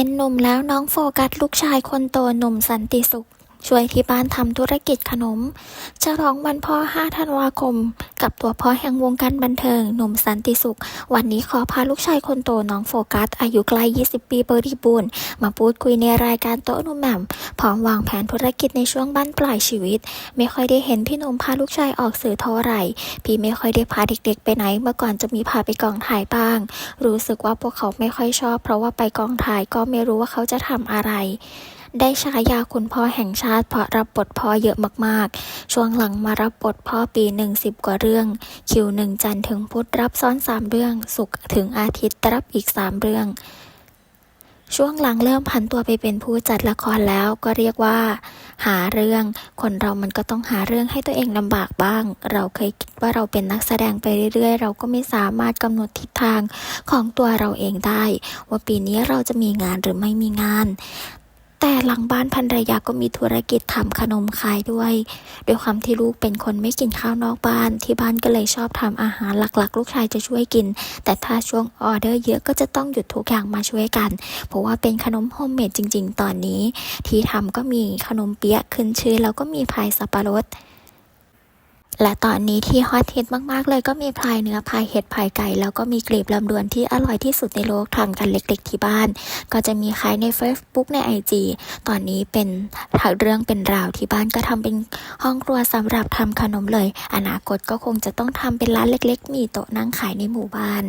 เป็นหนุ่มแล้วน้องโฟกัสลูกชายคนโตหนุ่มสันติสุข ช่วยที่บ้านทำธุรกิจขนมฉลองวันพ่อ 5 ธันวาคม กับตัวพ่อแห่งวงการบันเทิงหนุ่มสันติสุข วันนี้ขอพาลูกชายคนโตน้องโฟกัส อายุใกล้ 20 ปีบริบูรณ์มาพูดคุยในรายการโต๊ะหนุ่มแหม่มพร้อมวางแผนธุรกิจในช่วงบ้านปลายชีวิต ไม่ค่อยได้เห็นพี่หนุ่มพาลูกชายออกสื่อเท่าไหร่ พี่ไม่ค่อยได้พาเด็กๆ ไปไหน เมื่อก่อนจะมีพาไปกองถ่ายบ้าง รู้สึกว่าพวกเขาไม่ค่อยชอบ เพราะว่าไปกองถ่ายก็ไม่รู้ว่าเขาจะทำอะไรได้ฉายาคุณพ่อแห่งชาติเพราะรับบทพ่อเยอะมากๆ ช่วงหลังมารับบทพ่อปีหนึ่งสิบกว่าเรื่อง คิวหนึ่งจันทร์ถึงพุธรับซ้อนสามเรื่อง ศุกร์ถึงอาทิตย์รับอีกสามเรื่อง ช่วงหลังเริ่มผันตัวไปเป็นผู้จัดละครแล้วก็เรียกว่า หาเรื่อง คนเรามันก็ต้องหาเรื่องให้ตัวเองลำบากบ้าง เราเคยคิดว่าเราเป็นนักแสดงไปเรื่อยๆ เราก็ไม่สามารถกำหนดทิศทางของตัวเราเองได้ ว่าปีนี้เราจะมีงานหรือไม่มีงาน แต่หลังบ้านภรรยาก็มีธุรกิจทำขนมขายด้วย ด้วยความที่ลูกเป็นคนไม่กินข้าวนอกบ้าน ที่บ้านก็เลยชอบทำอาหารหลักๆ ลูกชายจะช่วยกิน แต่ถ้าช่วงออเดอร์เยอะก็จะต้องหยุดทุกอย่างมาช่วยกัน เพราะว่าเป็นขนมโฮมเมดจริง ๆ ตอนนี้ ที่ทำก็มีขนมเปี๊ยะขึ้นชื่อแล้วก็มีพายสับปะรด และตอนนี้ที่ฮอตฮิตมากๆ เลยก็มีพายเนื้อพายเห็ดพายไก่ แล้วก็มีกลีบลำดวนที่อร่อยที่สุดในโลกทำกันเล็กๆที่บ้าน ก็จะมีขายใน Facebook ใน IG ตอนนี้เป็นถักเรื่องเป็นราวที่บ้านก็ทำเป็นห้องครัวสำหรับทำขนมเลย อนาคตก็คงจะต้องทำเป็นร้านเล็ก ๆ มีโต๊ะนั่งขายในหมู่บ้าน